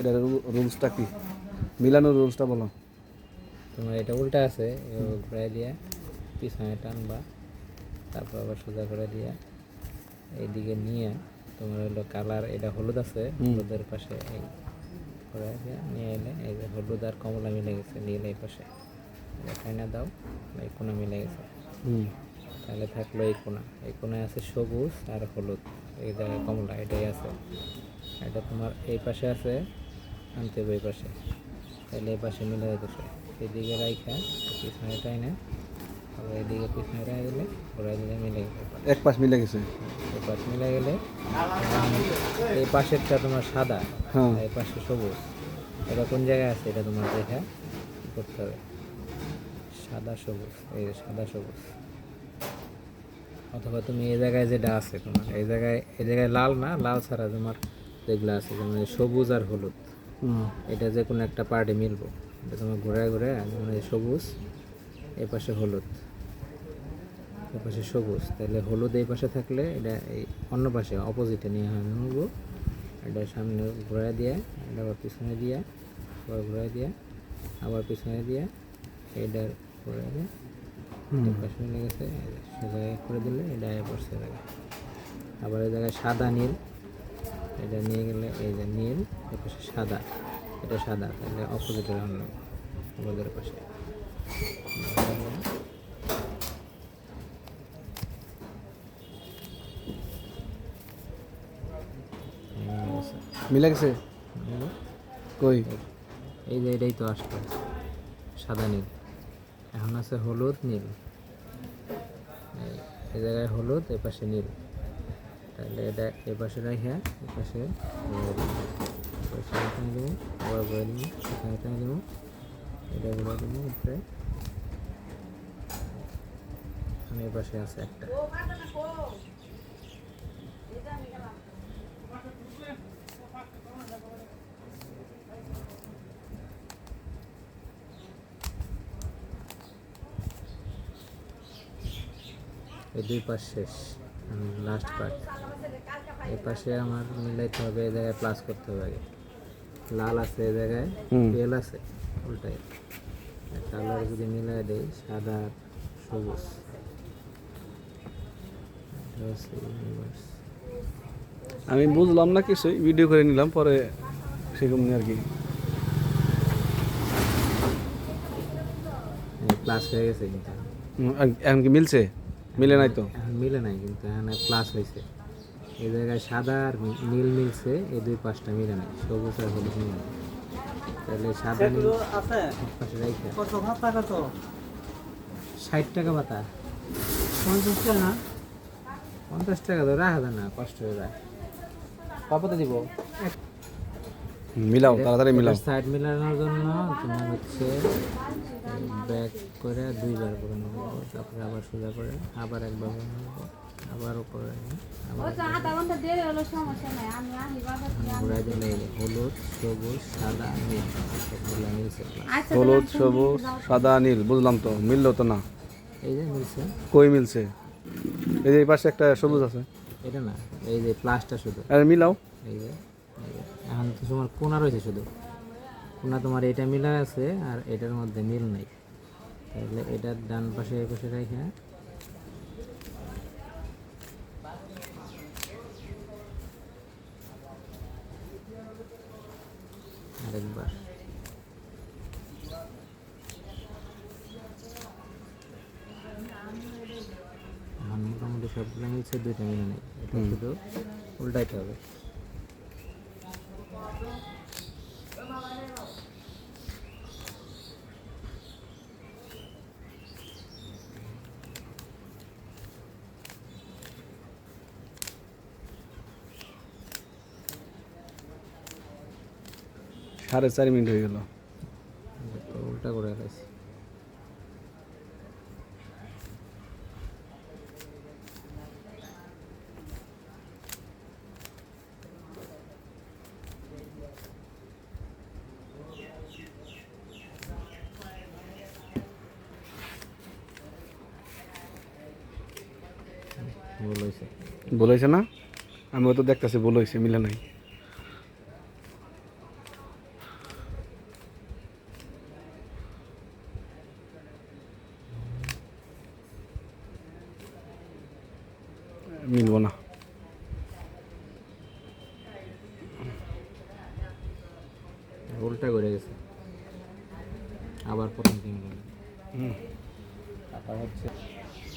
এটা রুলসটা কি? মিলানোর রুলসটা বলো। তোমার এটা উল্টা আছে ঘুরাই দিয়া পিছনে টানবা তারপর আবার সোজা করে দিয়া এইদিকে নিয়ে তোমার হলো কালার এটা হলুদ আছে হলুদের পাশে এই ঘুরাই দিয়া নিয়ে এলে এই যে হলুদ আর কমলা মিলে গেছে নীল এই পাশে। এখানে দাও এই কোনা মিলে গেছে। তাহলে থাকল এই কোনা এই কোনায় আছে সবুজ আর হলুদ এই জায়গায় কমলা এটাই আছে। এটা তোমার এই পাশে আছে আনতে হবে এই পাশে। তাহলে এই পাশে মিলে যেতেছে এদিকে রাইখা পিছনে টাইনে। আবার এদিকে পিছনে রাই দিলে ঘোরা দিলে মিলে গেছে এক পাশ মিলে গেছে। এই পাশ মিলে গেলে এই পাশেরটা তোমার সাদা হ্যাঁ। এই পাশে সবুজ। এটা কোন জায়গায় আছে? এটা তোমার দেখা করতে হবে? সাদা সবুজ এই সাদা সবুজ। অথবা তুমি এই জায়গায় যেটা আছে তোমার এই জায়গায় এই জায়গায় লাল না? লাল ছাড়া তোমার যেগুলো আছে যেমন সবুজ আর হলুদ। এটা যে কোনো একটা পার্টে মিলবো। এটা তোমার ঘুরে ঘুরে এই সবুজ এই পাশে হলুদ। এই পাশে সবুজ তাহলে হলুদ এই পাশে থাকলে এটা এই অন্য পাশে অপোজিটে নিয়ে আমি নেব এটা সামনে ঘুরাই দিয়ে এটা আবার পিছনে দিয়ে আবার ঘুরাই দিয়ে আবার পিছনে দিয়ে এইটার ঘুরাই দিয়ে এই পাশে মিলে গেছে সোজা করে দিলে এটা এ পড়ছে জায়গায় আবার এই জায়গায় সাদা নীল এটা নিয়ে গেলে এই যে নীল এ পাশে সাদা। এটা সাদা তাহলে অপোজিটের হলো আমাদের পাশে। মিলে গেছে? কই? এই যে এটাই তো আসলো সাদা নীল। এখন আছে হলুদ নীল। এই- জায়গায় হলুদ এ পাশে নীল। তাহলে এটা এ পাশে রাখা এ পাশে পাশে দেবো আবার ঘুরে দেবো এখানে এখানে দেবো এটা ঘুরে দেবো উপরে এখানে এ আছে একটা। এই দুই পাশ শেষ। লাস্ট পার্ট এই পাশে আমার মিলাইতে হবে এই জায়গায় প্লাস করতে হবে আগে। লাল আছে এই জায়গায়। তেল আছে উল্টাই কালার যদি মিলাই দেই সাদা সবুজ। আমি বুঝলাম না কিছুই ভিডিও করে নিলাম পরে সেরকম আর কি। প্লাস হয়ে গেছে কিন্তু। এখন কি মিলছে? মিলে নাই তো? মিলে নাই কিন্তু এখানে প্লাস হয়েছে এই জায়গায় সাদা আর নীল মিলছে এই দুই পাঁচটা মিলে নাই সবুজ আর হলুদ মিলে নাই। তাহলে সাদা নীল আছে? পাশে রাইখা। ষাট টাকা পাতা। পঞ্চাশ টাকা না? পঞ্চাশ টাকা তো রাখা না কষ্ট হয়ে যায়। কপতে দিব? মিলাও তাড়াতাড়ি মিলাও। সাইড মিলানোর জন্য তোমার হচ্ছে ব্যাক করে দুইবার করে নেব তারপরে আবার সোজা করে আবার একবার করে নেব আবার উপরে হলুদ সবুজ সাদা নীল আচ্ছা হলুদ সবুজ সাদা নীল বুঝলাম তো মিললো তো না? এই যে মিলছে। কই মিলছে? এই যে এই পাশে একটা সবুজ আছে। এটা না এই যে প্লাসটা শুধু। আরে মিলাও। এই যে। এখন তো তোমার কোনা রয়েছে শুধু। কোনা তোমার এটা মিলা আছে আর এটার মধ্যে মিল নাই। তাহলে এটার ডান পাশে এই পাশে রেখে আরেকবার। এখন মোটামুটি সবগুলো মিলছে দুইটা মিলে নেই। এটা শুধু উল্টাইতে হবে। সাড়ে চার মিনিট হয়ে গেল। উল্টা করে ফেলাইছি। বলেছে হয়েছে ভুল হয়েছে না? আমিও তো দেখতেছি বলেছে মিলে নাই। মিলব না। উল্টা করে গেছে। আবার প্রথম দিন আবার হচ্ছে